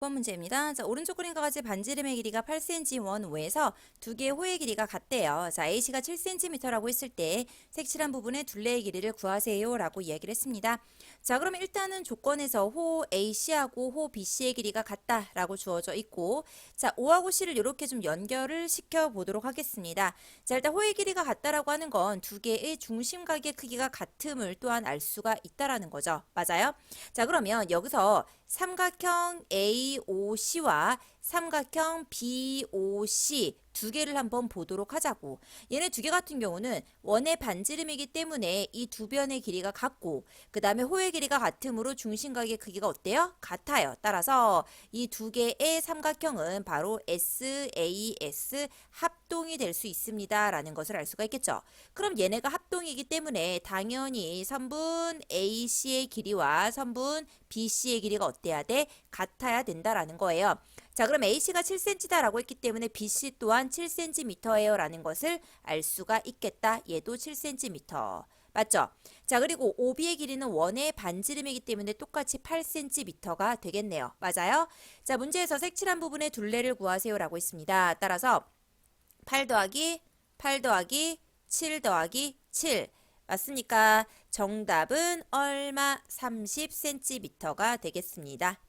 번 문제입니다. 자, 오른쪽 그림과 같이 반지름의 길이가 8cm 원우에서 두 개의 호의 길이가 같대요. 자, A씨가 7cm라고 했을 때 색칠한 부분의 둘레의 길이를 구하세요라고 이야기를 했습니다. 자, 그러면 일단은 조건에서 호 A씨하고 호 B씨의 길이가 같다라고 주어져 있고 자, O하고 C를 이렇게 좀 연결을 시켜 보도록 하겠습니다. 자, 일단 호의 길이가 같다라고 하는 건 두 개의 중심각의 크기가 같음을 또한 알 수가 있다라는 거죠. 맞아요? 자, 그러면 여기서 삼각형 AOC와 삼각형 BOC 두 개를 한번 보도록 하자고. 얘네 두 개 같은 경우는 원의 반지름이기 때문에 이 두 변의 길이가 같고 그 다음에 호의 길이가 같으므로 중심각의 크기가 어때요? 같아요. 따라서 이 두 개의 삼각형은 바로 SAS 합동이 될 수 있습니다. 라는 것을 알 수가 있겠죠. 그럼 얘네가 합동이기 때문에 당연히 선분 AC의 길이와 선분 BC의 길이가 어때야 돼? 같아야 된다라는 거예요. 자, 그럼 AC가 7cm다라고 했기 때문에 BC 또한 7cm예요 라는 것을 알 수가 있겠다. 얘도 7cm. 맞죠? 자, 그리고 OB의 길이는 원의 반지름이기 때문에 똑같이 8cm가 되겠네요. 맞아요? 자, 문제에서 색칠한 부분의 둘레를 구하세요 라고 했습니다. 따라서 8 더하기 8 더하기 7 더하기 7 맞습니까? 정답은 얼마 30cm가 되겠습니다.